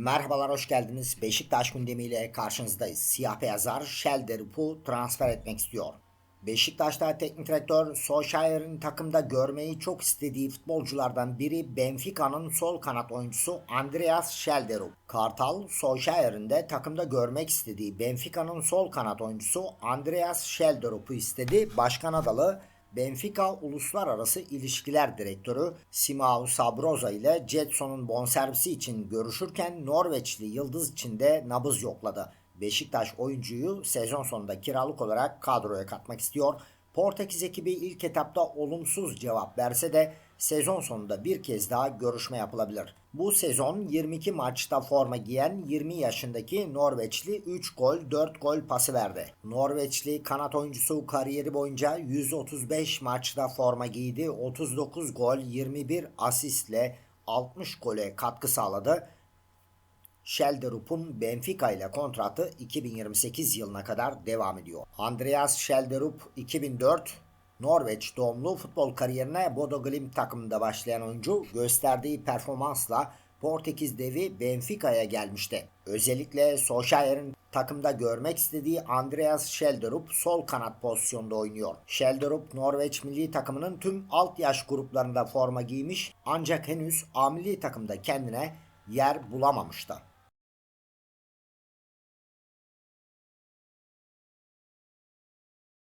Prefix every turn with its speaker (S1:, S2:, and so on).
S1: Merhabalar hoş geldiniz. Beşiktaş gündemiyle karşınızdayız. Siyah beyazlar Shelderup'u transfer etmek istiyor. Beşiktaş'ta teknik direktör Solskjaer'in takımda görmeyi çok istediği futbolculardan biri Benfica'nın sol kanat oyuncusu Andreas Shelderup. Kartal, Solskjaer'in de takımda görmek istediği Benfica'nın sol kanat oyuncusu Andreas Shelderup'u istedi. Başkan adalı Benfica Uluslararası İlişkiler Direktörü Simao Sabroza ile Jetson'un bonservisi için görüşürken Norveçli Yıldız için de nabız yokladı. Beşiktaş oyuncuyu sezon sonunda kiralık olarak kadroya katmak istiyor. Portekiz ekibi ilk etapta olumsuz cevap verse de sezon sonunda bir kez daha görüşme yapılabilir. Bu sezon 22 maçta forma giyen 20 yaşındaki Norveçli 3 gol 4 gol pası verdi. Norveçli kanat oyuncusu kariyeri boyunca 135 maçta forma giydi. 39 gol 21 asistle 60 gole katkı sağladı. Schelderup'un Benfica ile kontratı 2028 yılına kadar devam ediyor. Andreas Schelderup 2004 Norveç doğumlu futbol kariyerine Bodo Glimt takımında başlayan oyuncu gösterdiği performansla Portekiz devi Benfica'ya gelmişti. Özellikle Solskjaer'in takımda görmek istediği Andreas Schelderup sol kanat pozisyonda oynuyor. Schelderup Norveç milli takımının tüm alt yaş gruplarında forma giymiş ancak henüz A milli takımda kendine yer bulamamıştı.